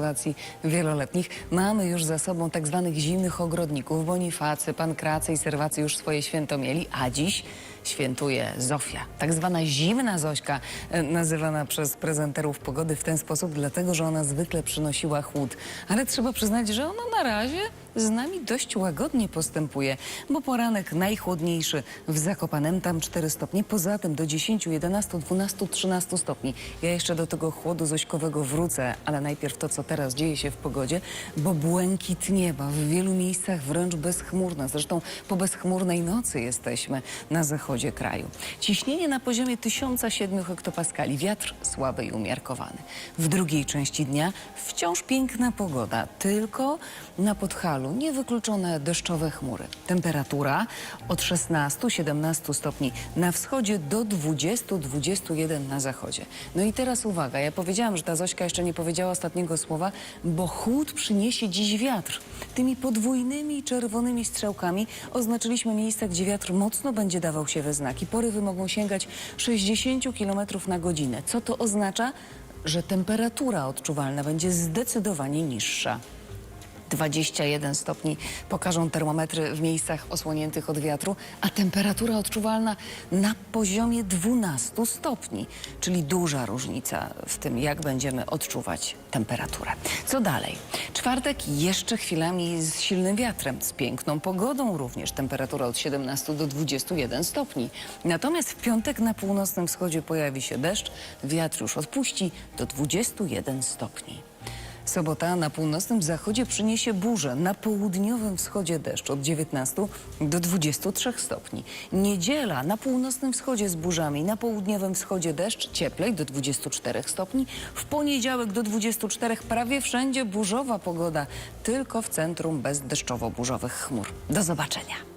relacji wieloletnich. Mamy już za sobą tak zwanych zimnych ogrodników. Bonifacy, Pankracy i Serwacy już swoje święto mieli, a dziś świętuje Zofia. Tak zwana zimna Zośka, e, nazywana przez prezenterów pogody w ten sposób, dlatego że ona zwykle przynosiła chłód. Ale trzeba przyznać, że ona na razie z nami dość łagodnie postępuje, bo poranek najchłodniejszy w Zakopanem, tam 4 stopnie, poza tym do 10, 11, 12, 13 stopni. Ja jeszcze do tego chłodu zośkowego wrócę, ale najpierw to, co teraz dzieje się w pogodzie, bo błękit nieba w wielu miejscach wręcz bezchmurne. Zresztą po bezchmurnej nocy jesteśmy na zachodzie kraju. Ciśnienie na poziomie 1007 hektopaskali, wiatr słaby i umiarkowany. W drugiej części dnia wciąż piękna pogoda, tylko na Podhalu niewykluczone deszczowe chmury. Temperatura od 16-17 stopni na wschodzie do 20-21 na zachodzie. No i teraz uwaga, ja powiedziałam, że ta Zośka jeszcze nie powiedziała ostatniego słowa, bo chłód przyniesie dziś wiatr. Tymi podwójnymi czerwonymi strzałkami oznaczyliśmy miejsca, gdzie wiatr mocno będzie dawał się znaki. Porywy mogą sięgać 60 km na godzinę. Co to oznacza? Że temperatura odczuwalna będzie zdecydowanie niższa. 21 stopni pokażą termometry w miejscach osłoniętych od wiatru, a temperatura odczuwalna na poziomie 12 stopni, czyli duża różnica w tym, jak będziemy odczuwać temperaturę. Co dalej? Czwartek jeszcze chwilami z silnym wiatrem, z piękną pogodą również, temperatura od 17 do 21 stopni. Natomiast w piątek na północnym wschodzie pojawi się deszcz, wiatr już odpuści do 21 stopni. Sobota na północnym zachodzie przyniesie burzę, na południowym wschodzie deszcz od 19 do 23 stopni. Niedziela na północnym wschodzie z burzami, na południowym wschodzie deszcz, cieplej do 24 stopni. W poniedziałek do 24 prawie wszędzie burzowa pogoda, tylko w centrum bez deszczowo-burzowych chmur. Do zobaczenia.